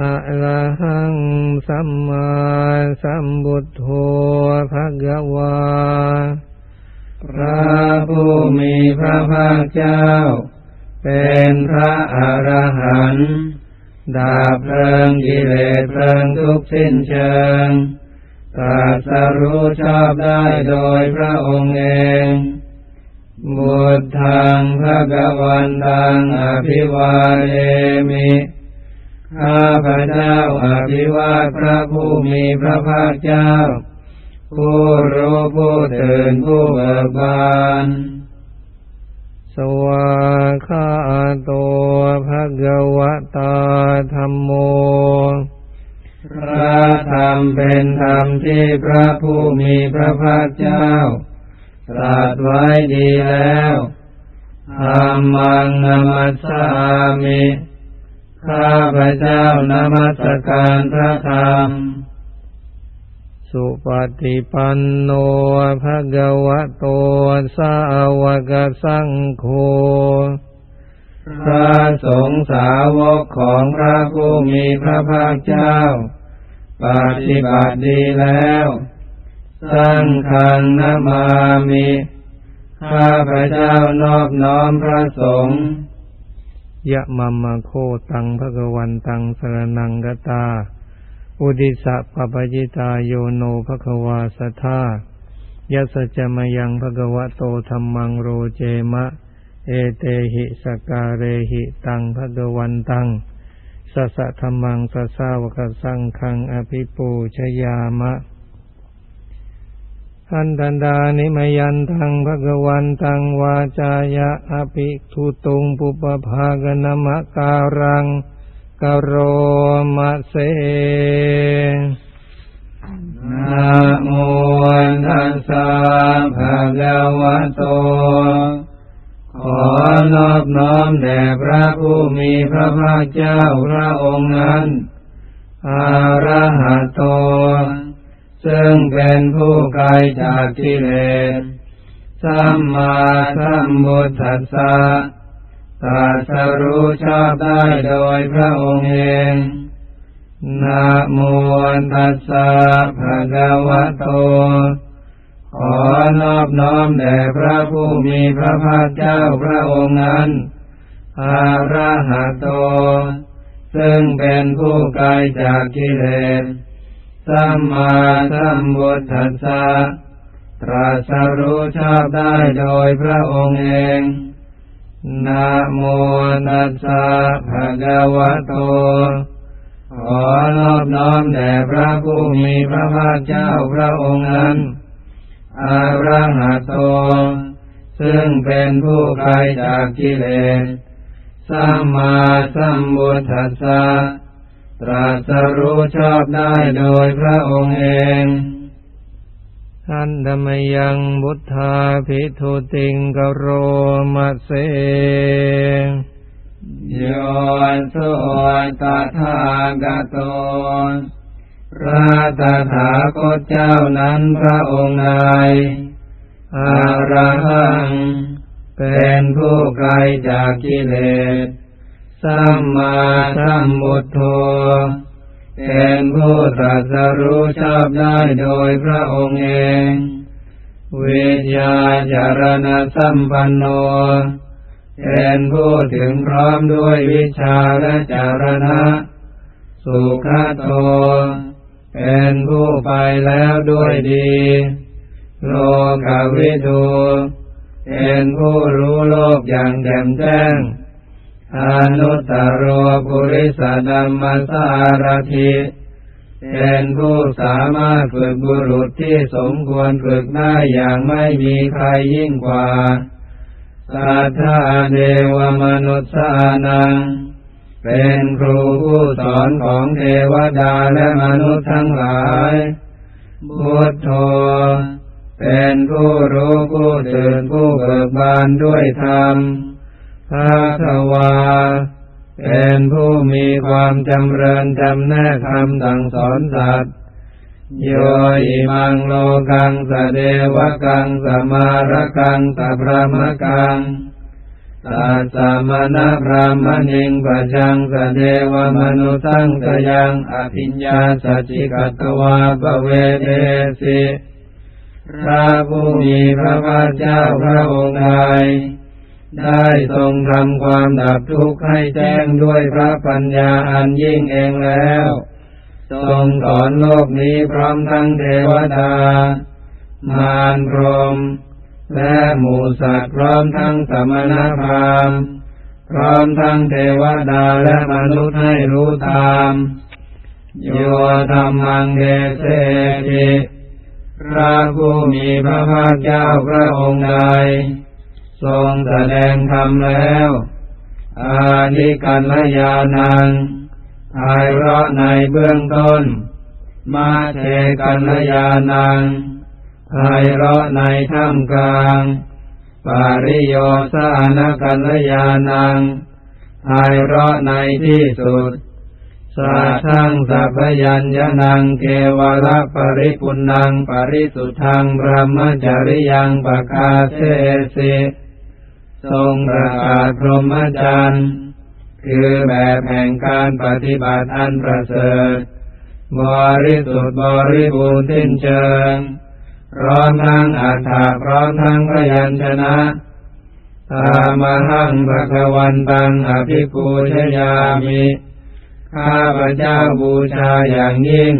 อะระหังสัมมาสัมพุทโธภะคะวา พระผู้มีพระภาคเจ้า เป็นพระอรหันต์ดาบเพลิงกิเลสเพลิงทุกสิ้นเชิงตรัสรู้ชอบได้โดยพระองค์เองบุตรทางพระกวันตังอภิวาเอมิ ข้าพระเจ้าอภิวาทพระผู้มีพระภาคเจ้า ผู้รู้ผู้ตื่นผู้เบิกบาน สวาคาโตภะคะวตาธรรมโม พระธรรมเป็นธรรมที่พระผู้มีพระภาคเจ้าตรัสไว้ดีแล้วธรรมังนมัสสามิ ข้าพระเจ้านมัสการพระธรรม สุปฏิปันโนภะคะวะโต สาวกสังโฆ พระสงฆ์สาวกของพระผู้มีพระภาคเจ้า ปฏิบัติดีแล้วสร้างคังนามามิ ข้าพระเจ้านอบน้อมพระสงฆ์ ยะมัมมะโคตังภะคะวันตังสรนังกตา อุดิสะปะปจิตาโยโนภะควาสทธายัสะจมยังภะควะโตธัมมังโรเจมะ เอเตหิสการเรหิตังภะควันตังสัสะธัมมังสัสสาวกสังคังอภิปูชยามะ อันตันดานิมยันตังภะคะวันตังวาจายะอภิทุตุงปุปภากนมะการังกโรมะเสนะโมตัสสะภะคะวะโต ขอนอบน้อมแด่พระผู้มีพระภาคเจ้าพระองค์นั้น อาระหะโต ซึ่งเป็นผู้ไกลจากกิเลส สัมมาสัมพุทธัสสะตรัสรู้ชอบได้โดยพระองค์เองนะโมตัสสะภะคะวะโต ขอนอบน้อมแด่พระผู้มีพระภาคเจ้าพระองค์นั้น อาระหะโต ซึ่งเป็นผู้ไกลจากกิเลส สัมมาสัมพุทธัสสะตรัสรู้ชอบได้โดยพระองค์เองนะโมตัสสะภะคะวะโต ขอนอบน้อมแด่พระผู้มีพระภาคเจ้าพระองค์นั้นอาระหะโต ซึ่งเป็นผู้ไกลจากกิเลส สัมมาสัมพุทธัสสะ ตรัสรู้ชอบได้โดยพระองค์เองอันธมยังบุทธาภิทุติงกโรมะเสโยนสุตถากโตพระตถาคตเจ้านั้นพระองค์นายอาระหัง เป็นผู้ไกลจากกิเลส สัมมาสัมพุทโธเป็นผู้ตรัสรู้ชอบได้โดยพระองค์เองวิญญาจารณสัมปันโนเป็นผู้ถึงพร้อมด้วยวิชาและจารณะ สุขโต เป็นผู้ไปแล้วด้วยดี โลกวิดูเป็นผู้รู้โลกอย่างแจ่มแจ้ง อนุตตรโรปุริสดัมมัสสารถิเป็นผู้สามารถฝึกบุรุษที่สมควรฝึกได้อย่างไม่มีใครยิ่งกว่า สัทธาเดวมนุษย์สานัง เป็นครูผู้สอนของเทวดาและมนุษย์ทั้งหลายพุทโธเป็นผู้รู้ผู้ตื่นผู้เบิกบานด้วยธรรม ภาควา เป็นผู้มีความจำเริญจำแนกคำสั่งสอนสัตว์โยอิมังโลกังสเดวกังสมารกังสพรหมกังตัสสมณพรามณิงปัจังสเทวมนุสังกยังอภิญญาสัจิกัตวาปเวเทสิพระผู้มีพระภาคเจ้าพระองค์ใด ได้ทรงทำความดับทุกข์ให้แจ้งด้วยพระปัญญาอันยิ่งเองแล้ว ทรงสอนโลกนี้พร้อมทั้งเทวดา มารพรม และหมูสัตว์พร้อมทั้งสมณพราหมณ์พร้อมทั้งเทวดาและมนุษย์ให้รู้ตามโยธรรมังเดเสติพระผู้มีพระภาคเจ้าพระองค์ใด ทรงแสดงธรรมแล้ว อานิกันลยานังภายเราะในเบื้องต้น มาเทกันลยานังภายเราะในท่ามกลาง ปาริโยสานกันลยานังภายเราะในที่สุดสาทังสัพยัญญนังเกวระปริปุณังปริสุทธังพระมจริยังปะกาเสสิ ทรงประกาศพรหมจรรย์คือแบบแห่งการปฏิบัติอันประเสริฐบริสุทธิ์บริบูรณ์สิ้นเชิงพร้อมทั้งอัฏฐะพร้อมทั้งพยัญชนะตามหังภะคะวันตังอภิปูชยามิ ข้าพระเจ้าบูชาอย่างยิ่ง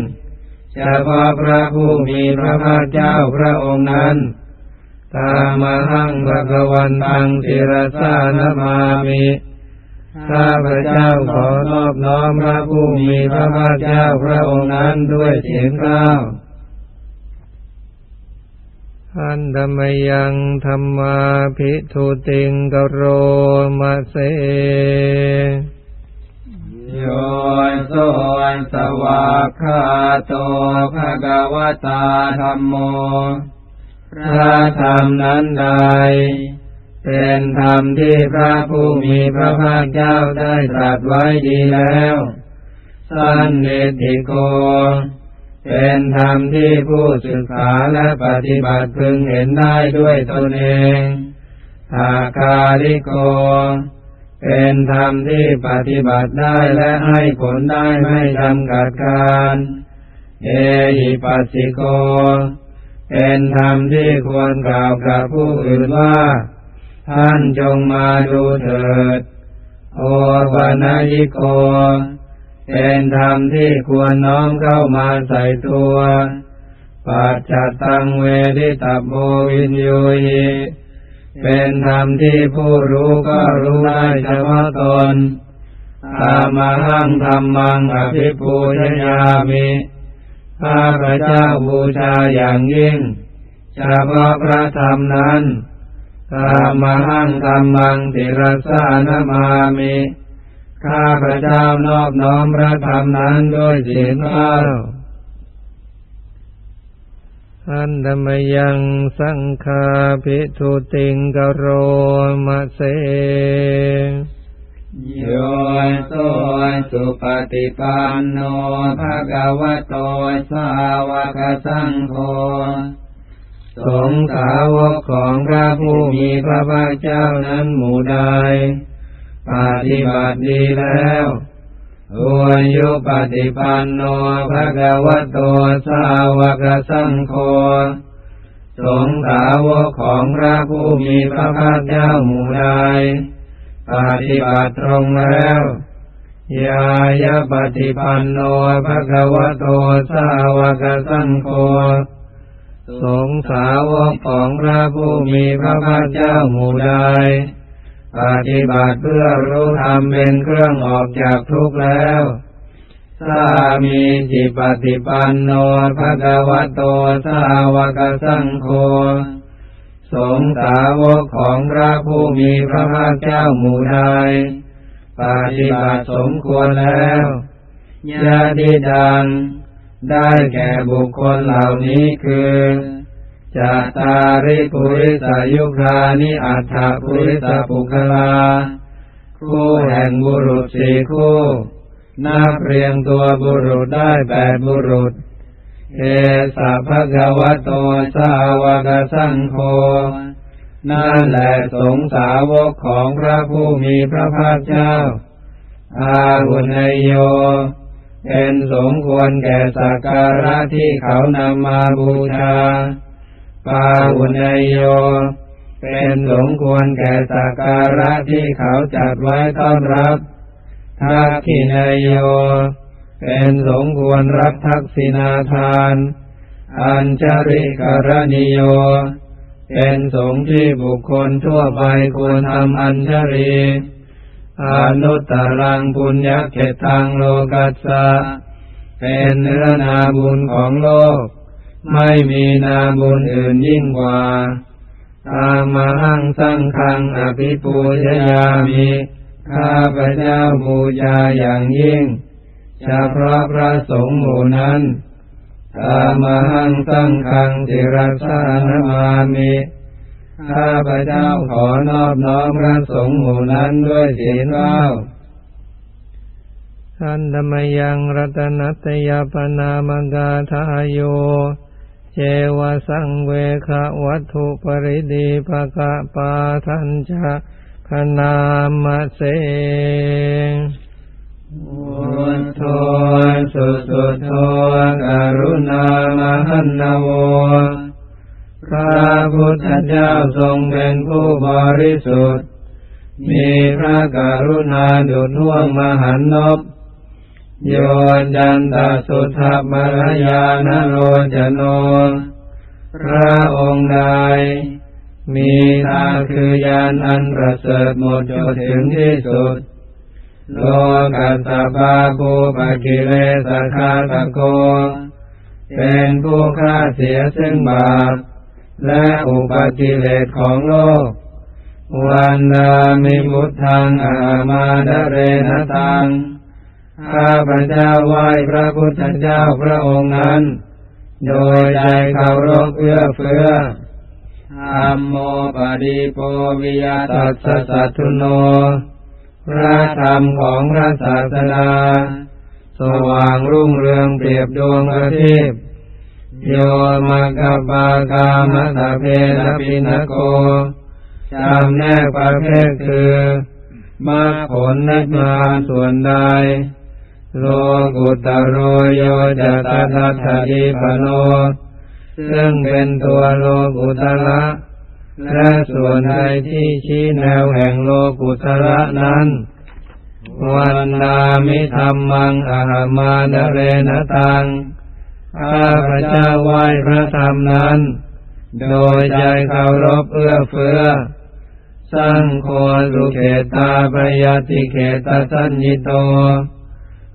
เฉพาะพระผู้มีพระภาคเจ้าพระองค์นั้น ตามหังภะคะวันตังติรสานมามิข้าพระเจ้าขอนอบน้อมพระผู้มีพระภาคเจ้าพระองค์นั้นด้วยเสียงกล้าวอันธรรมยังธรรมาภิทุติงกโรมะเสโยโสสวากขาโตภะคะวตาธรรมโม พระธรรมนั้นใด เป็นธรรมที่พระผู้มีพระภาคเจ้าได้ตรัสไว้ดีแล้วสันนิติโก เป็นธรรมที่ผู้ศึกษาและปฏิบัติพึงเห็นได้ด้วยตนเองทาคาริโก เป็นธรรมที่ปฏิบัติได้และให้ผลได้ไม่จำกัดการ เอหิปัสสิโก เป็นธรรมที่ควรกล่าวกับผู้อื่นว่า ท่านจงมาดูเถิด โอปนายิโก เป็นธรรมที่ควรน้อมเข้ามาใส่ตัวปัจจัตตังเวทิตาโบวินโยหิเป็นธรรมที่ผู้รู้ก็รู้ได้เฉพาะตนตามหังธรรมังอภิปูชยามิ ข้าพระเจ้าบูชาอย่างยิ่งเฉพาะพระธรรมนั้นตามหังธรรมังติรสานมามิข้าพระเจ้านอบน้อมพระธรรมนั้นด้วยเสียงกล้าอันธรรมยังสังฆาภิทุติงกโรมะเส โยโสสุปฏิปันโนภะคะวะโตสาวกสังโฆสงฆ์สาวกของพระผู้มีพระภาคเจ้านั้นหมู่ใดปฏิบัติดีแล้วอวยยุปฏิปันโนภะคะวะโตสาวกสังโฆสงฆ์สาวกของพระผู้มีพระภาคเจ้าหมู่ใด ปฏิบัติตรงแล้วยายาปฏิปันโนภะคะวะโตสาวกสังโฆสงสาวกของพระผู้มีพระภาคเจ้าหมู่ใดปฏิบัติเพื่อรู้ธรรมเป็นเครื่องออกจากทุกข์แล้วสามีจิปฏิปันโนภะคะวะโตสาวกสังโฆ สงสาวกของพระผู้มีพระภาคเจ้าหมู่ใดปฏิบัติสมควรแล้วญาติดังได้แก่บุคคลเหล่านี้คือจาตาริปุริสายุครานิอัฏฐปุริสปุคลา คู่แห่งบุรุษสี่คู่ นับเรียงตัวบุรุษได้แปดบุรุษ เอสะภะคะวะโตสาวกสังโฆนั่นแหละสงสาวกของพระผู้มีพระภาคเจ้า อาหุนยโย เป็นสมควรแก่สักการะที่เขานำมาบูชา ปาหุนยโย เป็นสมควรแก่สักการะที่เขาจัดไว้ต้อนรับทักขินยโย เป็นสมควรรับทักษินาทาน อัญชริกรณิโย เป็นสงที่บุคคลทั่วไปควรทำอัญชรีอนุตตรังปุญญเกตังโลกัสสะ เป็นเนื้อนาบุญของโลก ไม่มีนาบุญอื่นยิ่งกว่า ตามมาหังสังคังอภิปูชยามิ ข้าพระเจ้าบูชาอย่างยิ่ง เฉพาะพระสงฆ์หมู่นั้นตามหังสังคังจิรัสานมามิข้าพระเจ้าขอนอบน้อมพระสงฆ์หมู่นั้นด้วยศีลว่าวอันธมยังรัตนัตยปนามกาทายโย เจวสังเวคะวัตถุปริดีภกะปาทัญจะพนามเส พุทโธสุสุโธกรุณามหันนโวพระพุทธเจ้าทรงเป็นผู้บริสุทธิ์ มีพระกรุณาดุจห่วงมหันนบโยนยันตสุทธมรยานโรจโน พระองค์ใดมีตาคือยานอันประเสริฐหมดจดถึงที่สุด โลกัสสะปาปูปะกิเลสคาตะโก เป็นผู้ฆ่าเสียซึ่งบาป และอุปกิเลสของโลก วันนามิมุตทังอามาดเรนตัง ข้าพระเจ้าไหว้พระพุทธเจ้าพระองค์นั้น โดยใจเคารพเอื้อเฟื้อธัมโมปฏิโปวิยตัสสะสัตุโน พระธรรมของพระศาสดา สว่างรุ่งเรืองเปรียบดวงอาทิตย์โยมกปปากามะตะเพนปินโกจำแนกประเภทคือมรรคผลนิพพานส่วนใด โลกุตโรโยจะตถาคติปโน ซึ่งเป็นตัวโลกุตระ และส่วนใดที่ชี้แนวแห่งโลกุตระนั้น วันนามิธรรมังอาหามาดเรนตังข้าพระเจ้าไหว้พระธรรมนั้น โดยใจเคารพเอื้อเฟื้อ สร้างโคสุเขตาปยติเขตสัญญิโต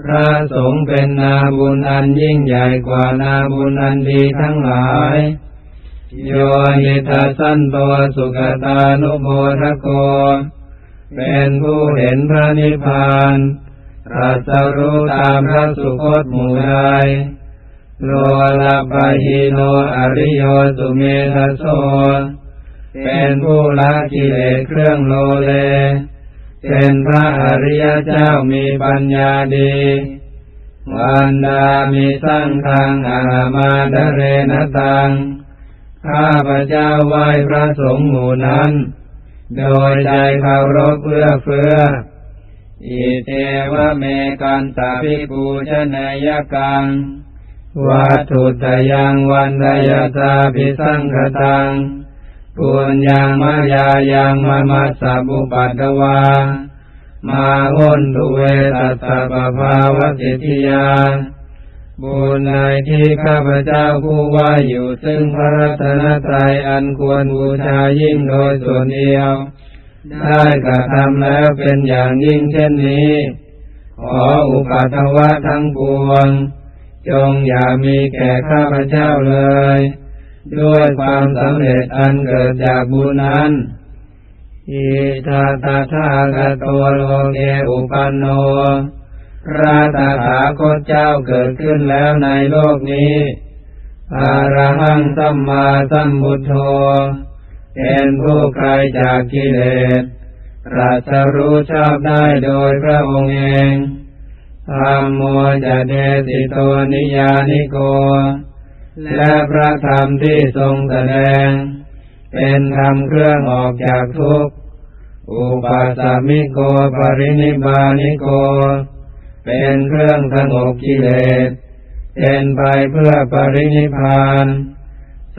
พระสงฆ์เป็นนาบุญอันยิ่งใหญ่กว่านาบุญอันดีทั้งหลาย โยนิทาสันโตสุขตานุโมทโก เป็นผู้เห็นพระนิพพานตรัสรู้ตามพระสุคตหมู่ใดโลลาปะหิโนอริโยสุเมทโสเป็นผู้ละกิเลสเครื่องโลเล เป็นพระอริยเจ้ามีปัญญาดีวันดามีสร้างทางอามาดเรนตัง ข้าพระเจ้าไหว้พระสงฆ์หมู่นั้น โดยใจเคารพเพื่อเฟื้อ อิเทวเมกันตาภิปูชนายกัง วัตถุตยังวันดยตาภิสังคตังปุญญังมายายังมามัสสะบุปัตวา มาหุนตุเวตัสสะปภาวติทิยา บุญในที่ข้าพเจ้าผู้ว่าอยู่ซึ่งพระรัตนตรัยอันควรบูชายิ่งโดยส่วนเดียว ได้กระทำแล้วเป็นอย่างยิ่งเช่นนี้ ขออุปัตวะทั้งปวง จงอย่ามีแก่ข้าพเจ้าเลย ด้วยความสำเร็จอันเกิดจากบุญนั้นอิทาตาทากโตโลเกอุปันโน พระตถาคตเจ้าเกิดขึ้นแล้วในโลกนี้อารหังสัมมาสัมพุทโธเป็นผู้ไกลจากกิเลสตรัสรู้ชอบได้โดยพระองค์เองธรรมโมจะเดสิโตนิยานิโก และพระธรรมที่ทรงแสดง เป็นธรรมเครื่องออกจากทุกข์ อุปัสสมิโกปรินิบานิโก เป็นเครื่องสงบกิเลส เป็นไปเพื่อปรินิพาน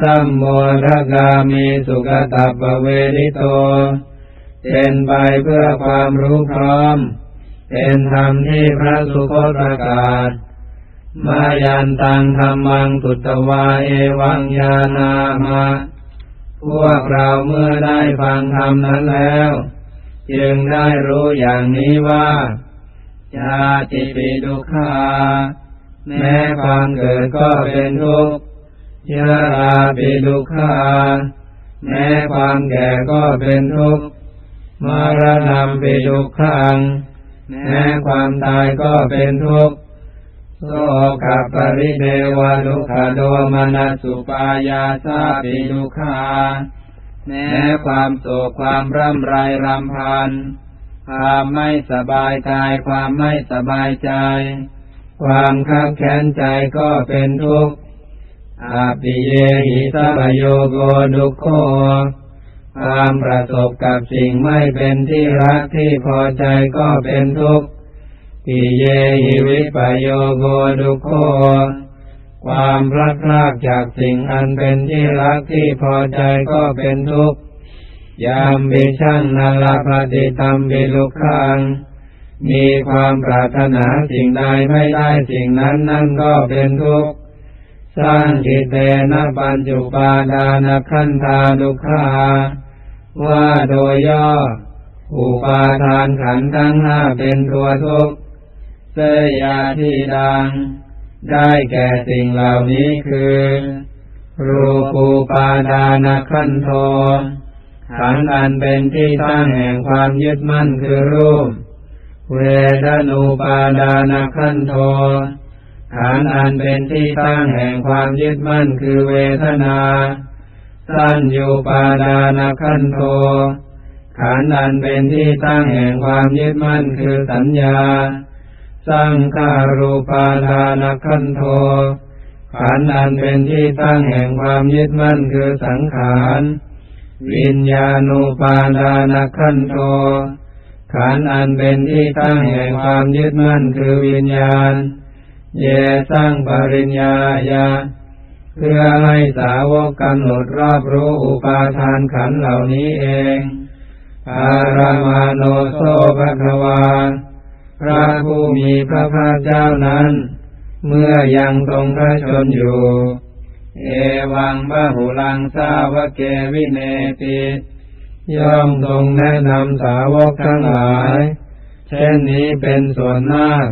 สัมโมทกามีสุขตัปปเวริโต เป็นไปเพื่อความรู้พร้อม เป็นธรรมที่พระสุคตประกาศ มายันตังธรรมังสุตตวาเอวังยานามะ พวกเราเมื่อได้ฟังธรรมนั้นแล้ว จึงได้รู้อย่างนี้ว่า ชาติปิดุขาแม้ความเกิดก็เป็นทุกข์ชราปิดุขาแม้ความแก่ก็เป็นทุกข์มรณะปิดุขังแม้ความตายก็เป็นทุกข์โสกับปริเดวะดุขโดมนัสสุปายาสาปิดุขาแม้ความโศกความร่ำไรรำพัน ความไม่สบายกาย ความไม่สบายใจ ความขับแค้นใจก็เป็นทุกข์อาปิเยหิสัพโยโกดุโคความประสบกับสิ่งไม่เป็นที่รักที่พอใจก็เป็นทุกข์ปิเยหิวิปโยโกดุโคความพลัดพรากจากสิ่งอันเป็นที่รักที่พอใจก็เป็นทุกข์ ยามบิช่างนาลปฏิธรรมบิลุขัง มีความปรารถนาสิ่งใดไม่ได้สิ่งนั้นนั่นก็เป็นทุกข์สร้างกิเตนะปัญจุปาดานขันธาดุขาว่าโดยย่อ อุปาทานขันทั้งห้าเป็นตัวทุกข์เสยยาที่ดัง ได้แก่สิ่งเหล่านี้คือ รูปูปาดานขันโท ขันธ์อันเป็นที่ตั้งแห่งความยึดมั่นคือรูป เวทนูปาดานขันโทขันธ์อันเป็นที่ตั้งแห่งความยึดมั่นคือเวทนาสัญญูปาดานขันโทขันธ์อันเป็นที่ตั้งแห่งความยึดมั่นคือสัญญา สังขารูปาดานขันโทขันธ์อันเป็นที่ตั้งแห่งความยึดมั่นคือสังขาร วิญญาณูปาดานขันโทขันอันเป็นที่ตั้งแห่งความยึดมั่นคือวิญญาณ เยสร้างปริญญาญาเพื่อให้สาวกกำหนดรอบรู้อุปาทานขันเหล่านี้เองปารามาโนโซภควา พระผู้มีพระภาคเจ้านั้น เมื่อยังทรงพระชนอยู่ เอวังบะหุลังสาวกเกวิเนติย่อมทรงแนะนำสาวกทั้งหลาย เช่นนี้เป็นส่วนมาก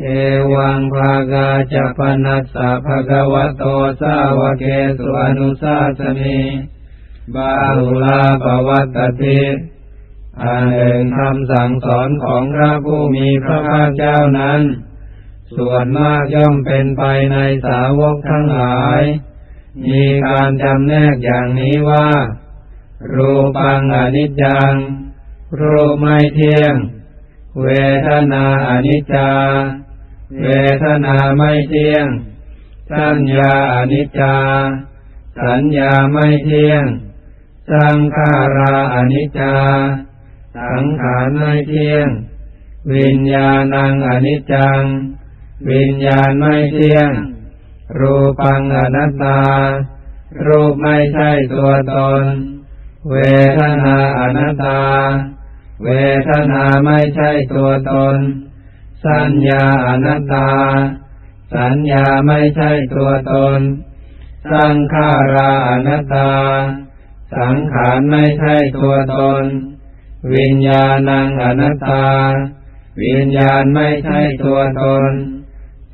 เอวังภากาจะปนัสสะภะคะวะโตสาวกเกสุอนุสาสนีบาหุลาปวัตตติอันหนึ่งคำสั่งสอนของพระผู้มีพระภาคเจ้านั้น ส่วนมากย่อมเป็นไปในสาวกทั้งหลาย มีการจำแนกอย่างนี้ว่า รูปังอนิจจัง รูปไม่เที่ยง เวทนาอนิจจา เวทนาไม่เที่ยง สัญญาอนิจจา สัญญาไม่เที่ยง สังขาราอนิจจา สังขารไม่เที่ยง วิญญาณังอนิจจัง วิญญาณไม่เที่ยง รูปังอนัตตา รูปไม่ใช่ตัวตน เวทนาอนัตตา เวทนาไม่ใช่ตัวตน สัญญาอนัตตา สัญญาไม่ใช่ตัวตน สังขาราอนัตตา สังขารไม่ใช่ตัวตน วิญญาณังอนัตตา วิญญาณไม่ใช่ตัวตน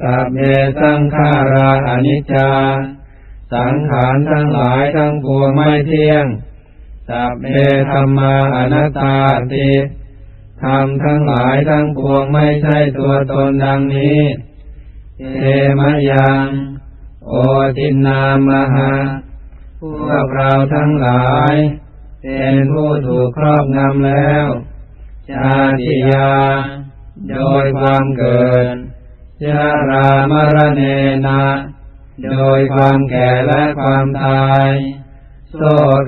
สัพเพสังขาราอนิจจา สังขารทั้งหลายทั้งปวงไม่เที่ยง สัพเพธรรมาอนัตตาติธรรมทั้งหลายทั้งปวงไม่ใช่ตัวตนดังนี้เทมยัง โอทินามหาพวกเราทั้งหลาย เป็นผู้ถูกครอบงำแล้ว ชาติยา โดยความเกิด ชารามรเนนะ โดยความแก่และความตาย โส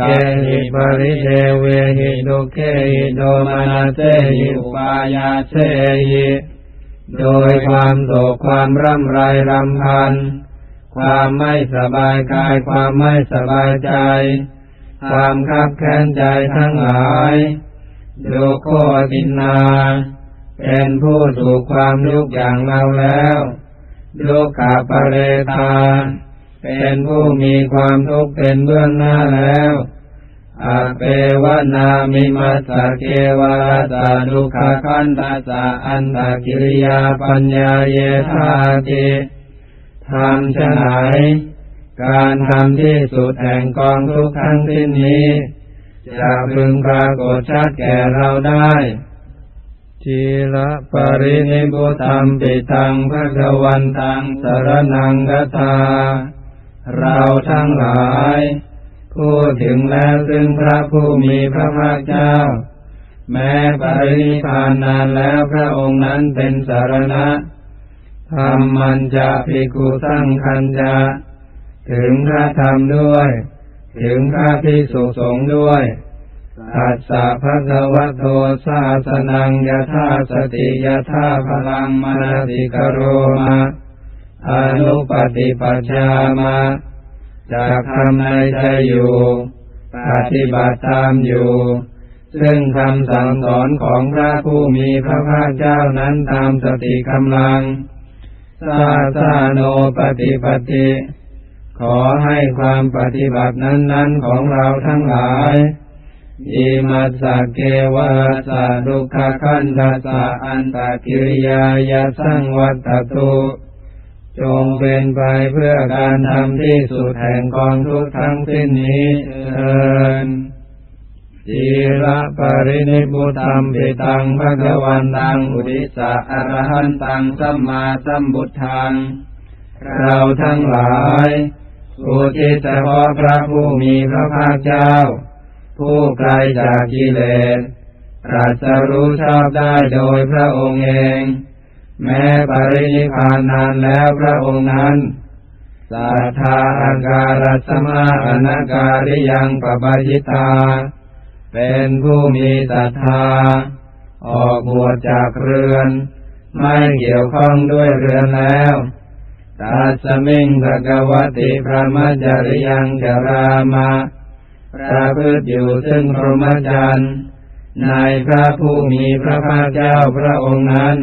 เกหิปริเทเวหิดุเคหิโดมานาเซหิอุปายาเซหิโดยความโศกความร่ำไรรำพัน ความไม่สบายกาย ความไม่สบายใจ ความคับแค้นใจทั้งหลายดุโคตินนา เป็นผู้ถูกความทุกข์อย่างเราแล้วดุขาปะเรธาเป็นผู้มีความทุกข์เป็นเบื้องหน้าแล้วอาเปวนามิมัสะเกวะตาดุขคันตาสะอันตกิริยาปัญญาเยธาติทำชะไหนการทำที่สุดแห่งกองทุกข์ทั้งสิ้นนี้ จะพึงปรากฏชัดแก่เราได้ จีละปรินิพุตัมปิตังพระกวันตังสรนังกตา เราทั้งหลาย พูดถึงแล้วซึ่งพระผู้มีพระภาคเจ้า แม้ปรินิพานนานแล้วพระองค์นั้นเป็นสารณะธรรมมันจะภิกขุตั้งคันจะถึงพระธรรมด้วย ถึงพระพิสุสงฆ์ด้วย ตัสสะภะคะวะโตสาสนังยถาสติยถาพลังมนสิกโรมาอนุปฏิปัชามาจากทำในใจอยู่ ปฏิบัติตามอยู่ ซึ่งคำสั่งสอนของพระผู้มีพระภาคเจ้านั้นตามสติกำลังสาสาโนปฏิปติ ขอให้ความปฏิบัตินั้น ๆ ของเราทั้งหลาย อิมัสสะเกวะสะดุขคันทัสสะอันตกิริยายาสังวัตตุจงเป็นไปเพื่อการทำที่สุดแห่งกองทุกทั้งสิ้นนี้เถิดจีระปรินิพุตัมปิตังภะคะวันตังอุติสะอรหันตังสัมมาสัมพุทัง เราทั้งหลายอุทิศเฉพาะพระผู้มีพระภาคเจ้า ผู้ไกลจากกิเลสตรัสรู้ชอบได้โดยพระองค์เอง แม้ปรินิพพานนานแล้วพระองค์นั้นสัทธาอาการสมาอนาการิยังปปจิตา เป็นผู้มีศรัทธา ออกบวชจากเรือน ไม่เกี่ยวข้องด้วยเรือนแล้วตัสมิงภะกวติพระมจริยังจรามา ประพฤติอยู่ซึ่งพรหมจรรย์ในพระผู้มีพระภาคเจ้าพระองค์นั้น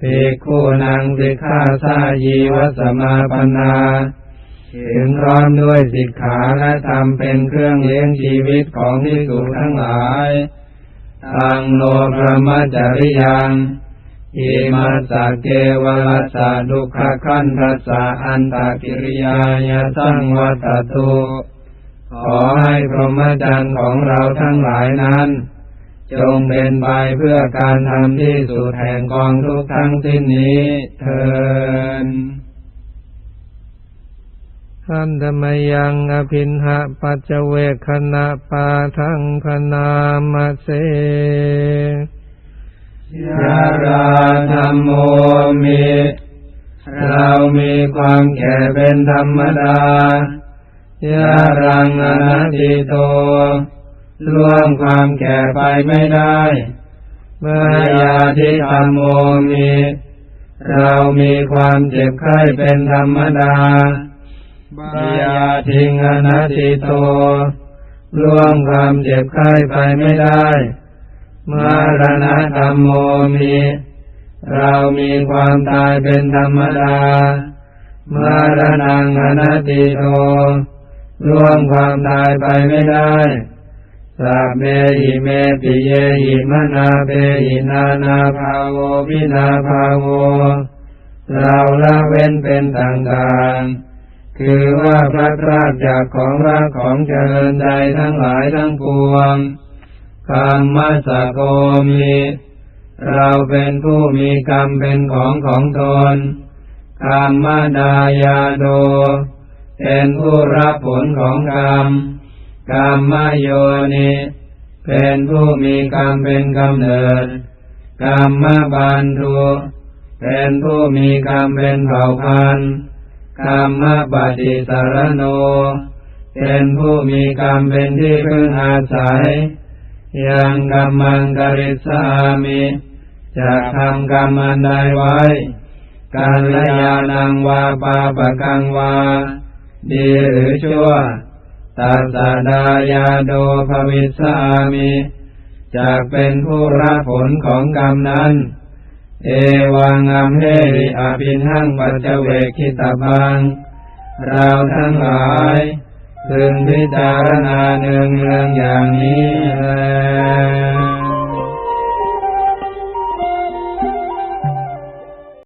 ภิกขุนางสิกขาสายีวัสมาปนาถึงพร้อมด้วยสิกขาและธรรมเป็นเครื่องเลี้ยงชีวิตของที่สุทั้งหลายตังโลพระมจริยังอิมาสเกวลัสดุขคันทัสสะอันตกิริยายาสังวัตตุ ขอให้พรหมจรรย์ของเราทั้งหลายนั้น จงเป็นไปเพื่อการทำที่สุดแห่งกองทุกทั้งสิ้นนี้เถิดอันธรรมยังอภินหะปัจเจเวคขณะปาทังพนามาเสยาราธรรมโมมิ เรามีความแก่เป็นธรรมดา ยารังอนัตติโตล่วงความแก่ไปไม่ได้เมื่อยาทิธรรมโมมิเรามีความเจ็บไข้เป็นธรรมดาบายาทิงอนัตติโตล่วงความเจ็บไข้ไปไม่ได้เมื่อรณะธรรมโมมิเรามีความตายเป็นธรรมดามรณังอนัตติโต ล่วงความตายไปไม่ได้สัพเมหิเมปิเยหิมนาเปหินานาภาโววินาภาโว เราละเว้นเป็นต่างๆ คือว่าพระพรากจากของรักของเจริญใจทั้งหลายทั้งปวงกรรมสโกมิเราเป็นผู้มีกรรมเป็นของของตนกรรมดายาโด เป็นผู้รับผลของกรรมกรรมโยนิเป็นผู้มีกรรมเป็นกำเนิดกรรมบันทุเป็นผู้มีกรรมเป็นเผ่าพันธุ์กรรมปฏิสารโน เป็นผู้มีกรรมเป็นที่พึ่งอาศัย ยังกรรมังกริสามิจะทำกรรมอันใดไว้ การลยานังวาปาปะกังวา ดีหรือชั่วตัสดายาโดภวิสามิจากเป็นผู้รับผลของกรรมนั้น เอวังอัมเหริอาบินหังปัจเวกิตาบางเราทั้งหลายพึงพิจารณาหนึ่งเรื่องอย่างนี้แล